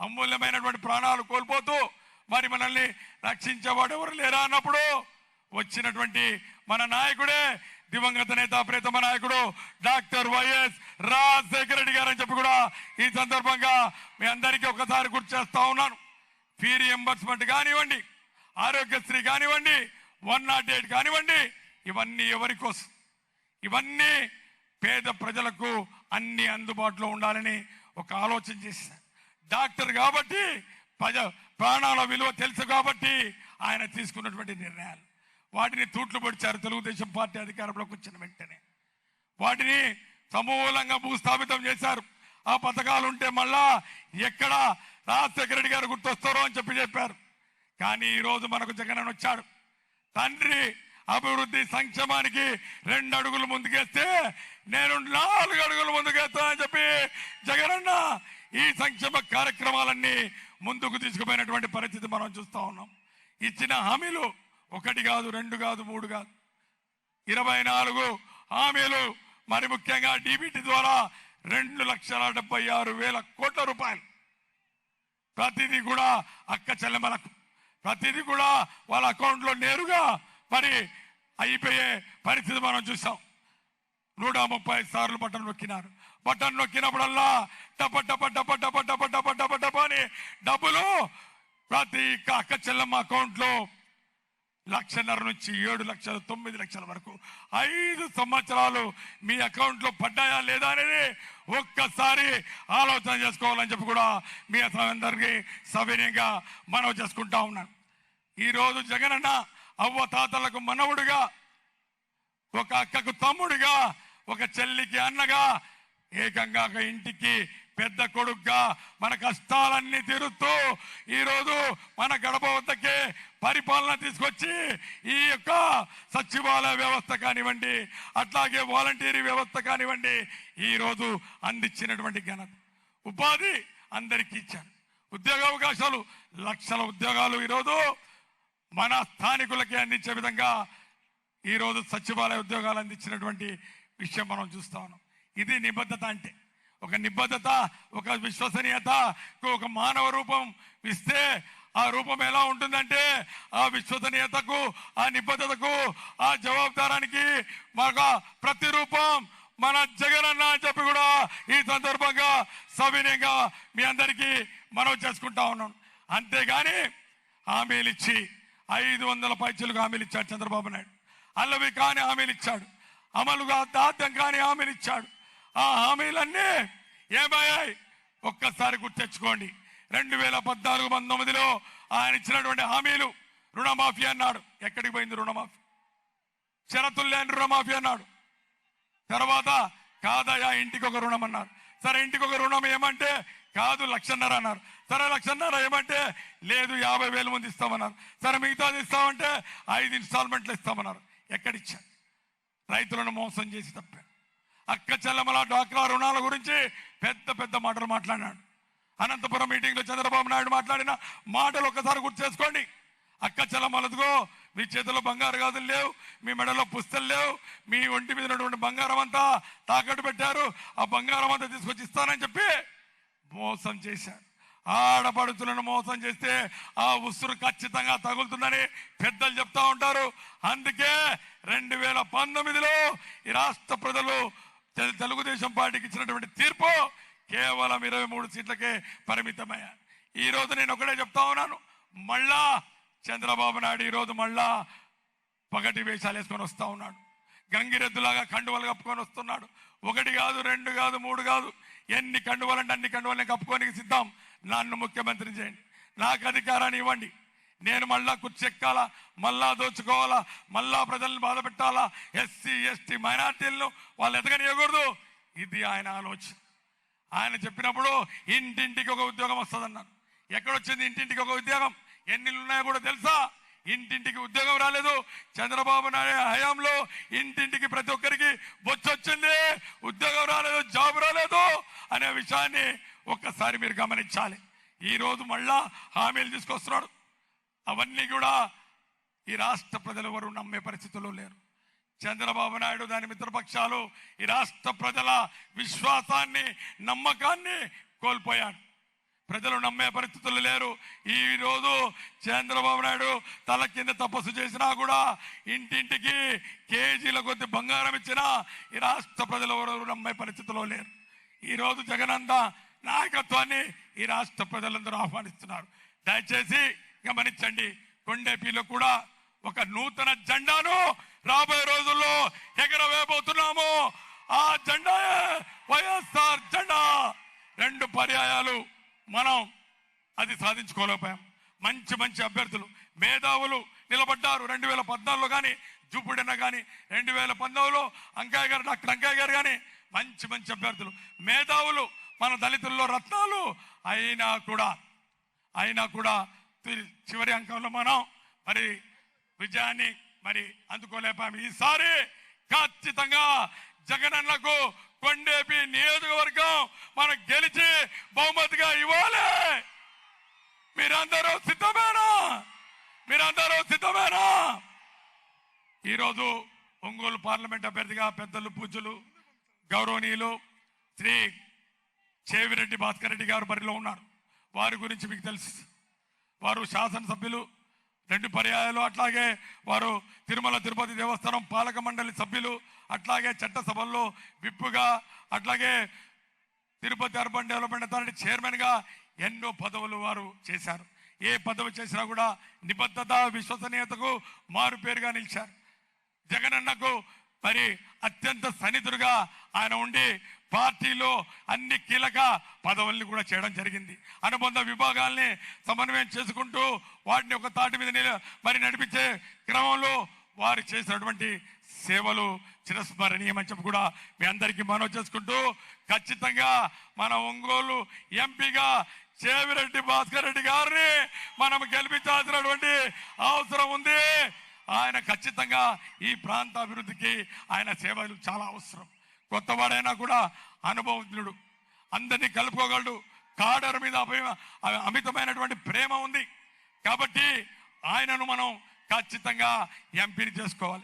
అమూల్యమైనటువంటి ప్రాణాలు కోల్పోతూ మరి మనల్ని రక్షించేవాడు ఎవరు లేరా అన్నప్పుడు వచ్చినటువంటి మన నాయకుడే దివంగత నేత ప్రీతమ నాయకుడు డాక్టర్ వైఎస్ రాజశేఖర రెడ్డి గారు అని చెప్పి కూడా ఈ సందర్భంగా మీ అందరికీ ఒకసారి గుర్తు చేస్తా ఉన్నాను. ఫీ రియంబర్స్మెంట్ కానివ్వండి ఆరోగ్యశ్రీ కానివ్వండి వన్ నాట్ ఎయిట్ కానివ్వండి ఇవన్నీ ఎవరి కోసం? ఇవన్నీ పేద ప్రజలకు అన్ని అందుబాటులో ఉండాలని ఒక ఆలోచన చేశాను. డాక్టర్ కాబట్టి ప్రజ ప్రాణాల విలువ తెలుసు కాబట్టి ఆయన తీసుకున్నటువంటి నిర్ణయాలు. వాటిని తూట్లు పొడిచారు తెలుగుదేశం పార్టీ అధికారంలోకి వచ్చిన వెంటనే. వాటిని సమూలంగా భూస్థాపితం చేశారు. ఆ పథకాలు ఉంటే మళ్ళా ఎక్కడ రాజశేఖర రెడ్డి గారు గుర్తొస్తారో అని చెప్పి చెప్పారు. కానీ ఈరోజు మనకు జగన్ వచ్చాడు. తండ్రి అభివృద్ధి సంక్షేమానికి రెండు అడుగులు ముందుకేస్తే నేను నాలుగు అడుగులు ముందుకేస్తానని చెప్పి జగనన్న ఈ సంక్షేమ కార్యక్రమాలన్నీ ముందుకు తీసుకుపోయినటువంటి పరిస్థితి మనం చూస్తా ఉన్నాం. ఇచ్చిన హామీలు ఒకటి కాదు రెండు కాదు మూడు కాదు. ఇరవై నాలుగు హామీలు మరి ముఖ్యంగా డీబీటీ ద్వారా రెండు లక్షల డెబ్బై ఆరు వేల కోట్ల రూపాయలు. ప్రతిదీ కూడా అక్క చెల్లెమ్మలకు ప్రతిదీ కూడా వాళ్ళ అకౌంట్లో నేరుగా మరి అయిపోయే పరిస్థితి మనం చూసాం. నూట ముప్పై సార్లు బట్టలు నొక్కినారు. బటన్ నొక్కినప్పుడల్లా టప టప టప టప టప టప టప టప అని డబ్బులు ప్రతి అక్క చెల్లెమ్మ అకౌంట్లో లక్షన్నర నుంచి ఏడు లక్షల తొమ్మిది లక్షల వరకు ఐదు సంవత్సరాలు మీ అకౌంట్లో పడ్డాయా లేదా అనేది ఒక్కసారి ఆలోచన చేసుకోవాలని చెప్పి కూడా మీ అందరికీ సవినయంగా మనవి చేసుకుంటా ఉన్నాను. ఈరోజు జగనన్న అవ్వ తాతలకు మనవుడుగా ఒక అక్కకు తమ్ముడుగా ఒక చెల్లికి అన్నగా ఏకంగా ఒక ఇంటికి పెద్ద కొడుకుగా మన కష్టాలన్నీ తీరుస్తూ ఈరోజు మన గడప వద్దకే పరిపాలన తీసుకొచ్చి ఈ యొక్క సచివాలయ వ్యవస్థ కానివ్వండి అట్లాగే వాలంటీరీ వ్యవస్థ కానివ్వండి ఈరోజు అందించినటువంటి ఘనత. ఉపాధి అందరికీ ఇచ్చారు. ఉద్యోగ అవకాశాలు లక్షల ఉద్యోగాలు ఈరోజు మన స్థానికులకి అందించే విధంగా ఈరోజు సచివాలయ ఉద్యోగాలు అందించినటువంటి విషయం మనం చూస్తా ఉన్నాం. ఇది నిబద్ధత అంటే. ఒక నిబద్ధత ఒక విశ్వసనీయత ఒక మానవ రూపం ఇస్తే ఆ రూపం ఎలా ఉంటుందంటే ఆ విశ్వసనీయతకు ఆ నిబద్ధతకు ఆ జవాబుదారానికి మాకు ప్రతి రూపం మన అన్న అని చెప్పి కూడా ఈ సందర్భంగా సవినయంగా మీ అందరికీ మనవి చేసుకుంటా ఉన్నాం అంతేగాని హామీలు ఇచ్చి ఐదు వందల పైచలకు హామీలు ఇచ్చాడు చంద్రబాబు నాయుడు. అల్లవి కాని హామీలు ఇచ్చాడు. అమలుగా దాద్యం కాని హామీలు ఇచ్చాడు. ఆ హామీలన్నీ ఏమయ్యాయి? ఒక్కసారి గుర్తెచ్చుకోండి రెండు వేల పద్నాలుగు పంతొమ్మిదిలో ఆయన ఇచ్చినటువంటి హామీలు రుణమాఫీ అన్నాడు. ఎక్కడికి పోయింది రుణమాఫీ? షరతులు లేని రుణమాఫీ అన్నాడు. తర్వాత కాదయా ఇంటికి ఒక రుణం అన్నారు. సరే ఇంటికి ఒక రుణం ఏమంటే కాదు లక్షన్నర అన్నారు. సరే లక్షన్నర ఏమంటే లేదు యాభై వేల మంది ఇస్తామన్నారు. సరే మిగతాది ఇస్తామంటే ఐదు ఇన్స్టాల్మెంట్లు ఇస్తామన్నారు. ఎక్కడిచ్చారు? రైతులను మోసం చేసి తప్పారు. అక్క చెల్లెమల డ్వాక్రా రుణాల గురించి పెద్ద పెద్ద మాటలు మాట్లాడినాడు. అనంతపురం మీటింగ్లో చంద్రబాబు నాయుడు మాట్లాడిన మాటలు ఒక్కసారి గుర్తు చేసుకోండి. అక్క చెల్లెమ్మలదిగో మీ చేతిలో బంగారు గాజులు లేవు మీ మెడలో పుస్తలు లేవు మీ ఒంటి మీద ఉన్నటువంటి బంగారం అంతా తాకట్టు పెట్టారు ఆ బంగారం అంతా తీసుకొచ్చి ఇస్తానని చెప్పి మోసం చేశాడు ఆడపడుతులను మోసం చేస్తే ఆ ఉసురు ఖచ్చితంగా తగులుతుందని పెద్దలు చెప్తా ఉంటారు. అందుకే రెండు వేల పంతొమ్మిదిలో ఈ రాష్ట్ర ప్రజలు తెలుగుదేశం పార్టీకి ఇచ్చినటువంటి తీర్పు కేవలం ఇరవై మూడు సీట్లకే పరిమితమయ్యా. ఈ రోజు నేను ఒకటే చెప్తా ఉన్నాను. మళ్ళా చంద్రబాబు నాయుడు ఈ రోజు మళ్ళా పగటి వేషాలు వేసుకొని వస్తూ ఉన్నాడు. గంగిరెద్దులాగా కండువలు కప్పుకొని వస్తున్నాడు. ఒకటి కాదు రెండు కాదు మూడు కాదు. ఎన్ని కండువలంటే అన్ని కండువల్ని కప్పుకోనికి సిద్ధం. నన్ను ముఖ్యమంత్రి చేయండి. నాకు అధికారాన్ని ఇవ్వండి. నేను మళ్ళా కుర్చెక్కాలా మళ్ళా దోచుకోవాలా? మళ్ళా ప్రజల్ని బాధ పెట్టాలా? ఎస్సీ ఎస్టీ మైనార్టీలను వాళ్ళు ఎదగనియకూడదు ఇది ఆయన ఆలోచన. ఆయన చెప్పినప్పుడు ఇంటింటికి ఒక ఉద్యోగం వస్తుందన్నారు. ఎక్కడొచ్చింది ఇంటింటికి ఒక ఉద్యోగం? ఎన్ని ఉన్నాయో కూడా తెలుసా? ఇంటింటికి ఉద్యోగం రాలేదు. చంద్రబాబు నాయుడు హయాంలో ఇంటింటికి ప్రతి ఒక్కరికి బొచ్చొచ్చింది. ఉద్యోగం రాలేదు జాబ్ రాలేదు అనే విషయాన్ని ఒక్కసారి మీరు గమనించాలి. ఈ రోజు మళ్ళా హామీలు తీసుకొస్తున్నాడు. అవన్నీ కూడా ఈ రాష్ట్ర ప్రజలు ఎవరు నమ్మే పరిస్థితుల్లో లేరు. చంద్రబాబు నాయుడు దాని మిత్రపక్షాలు ఈ రాష్ట్ర ప్రజల విశ్వాసాన్ని నమ్మకాన్ని కోల్పోయాడు. ప్రజలు నమ్మే పరిస్థితులు లేరు. ఈ రోజు చంద్రబాబు నాయుడు తల కింద తపస్సు చేసినా కూడా ఇంటింటికి కేజీల కొద్ది బంగారం ఇచ్చినా ఈ రాష్ట్ర ప్రజలు ఎవరు నమ్మే పరిస్థితిలో లేరు. ఈ రోజు జగనంద నాయకత్వాన్ని ఈ రాష్ట్ర ప్రజలందరూ ఆహ్వానిస్తున్నారు. దయచేసి గమనించండి కొండేపీలో కూడా ఒక నూతన జెండాను రాబోయే రోజుల్లో ఎగరవేయబోతున్నాము. ఆ జెండా వైఎస్ఆర్ జెండా. రెండు పర్యాయాలు మనం అది సాధించుకోలేకపోయాం. మంచి మంచి అభ్యర్థులు మేధావులు నిలబడ్డారు. రెండు వేల పద్నాలుగులో కానీ జూపుడన్న కానీ రెండు వేల పంతొమ్మిదిలో అంకాయ్ గారు డాక్టర్ అంకాయ్ గారు కానీ మంచి మంచి అభ్యర్థులు మేధావులు మన దళితుల్లో రత్నాలు అయినా కూడా అయినా కూడా చివరి అంకంలో మనం మరి విజయాన్ని మరి అందుకోలేపాము ఈసారి ఖచ్చితంగా జగనన్నకు కొండేపి నియోజకవర్గం మనం గెలిచి బహుమతిగా ఇవ్వాలి. మీరందరూ సిద్ధమేనా? మీరందరూ సిద్ధమేనా? ఈరోజు ఒంగోలు పార్లమెంట్ అభ్యర్థిగా పెద్దలు పూజలు గౌరవనీయులు శ్రీ చేవిరెడ్డి భాస్కర్ రెడ్డి గారు బరిలో ఉన్నారు. వారి గురించి మీకు తెలుసు. వారు శాసనసభ్యులు రెండు పర్యాయాలు అట్లాగే వారు తిరుమల తిరుపతి దేవస్థానం పాలక మండలి సభ్యులు అట్లాగే చట్టసభల్లో విప్పుగా అట్లాగే తిరుపతి అర్బన్ డెవలప్మెంట్ అథారిటీ చైర్మన్గా ఎన్నో పదవులు వారు చేశారు. ఏ పదవి చేసినా కూడా నిబద్ధత విశ్వసనీయతకు మారు పేరుగా నిలిచారు. జగనన్నకు మరి అత్యంత సన్నిధుడుగా ఆయన ఉండి పార్టీలో అన్ని కీలక పదవుల్ని కూడా చేయడం జరిగింది. అనుబంధ విభాగాల్ని సమన్వయం చేసుకుంటూ వాటిని ఒక తాటి మీద మరి నడిపించే క్రమంలో వారు చేసినటువంటి సేవలు చిరస్మరణీయమని చెప్పి కూడా మీ అందరికీ మనవి చేసుకుంటూ ఖచ్చితంగా మన ఒంగోలు ఎంపీగా చేవిరెడ్డి భాస్కర్ రెడ్డి గారిని మనం గెలిపించాల్సినటువంటి అవసరం ఉంది. ఆయన ఖచ్చితంగా ఈ ప్రాంత అభివృద్ధికి ఆయన సేవలు చాలా అవసరం. కొత్తవాడైనా కూడా అనుభవజ్ఞుడు. అందరినీ కలుపుకోగలడు. కాడర్ మీద అమితమైనటువంటి ప్రేమ ఉంది. కాబట్టి ఆయనను మనం ఖచ్చితంగా ఎంపీని చేసుకోవాలి.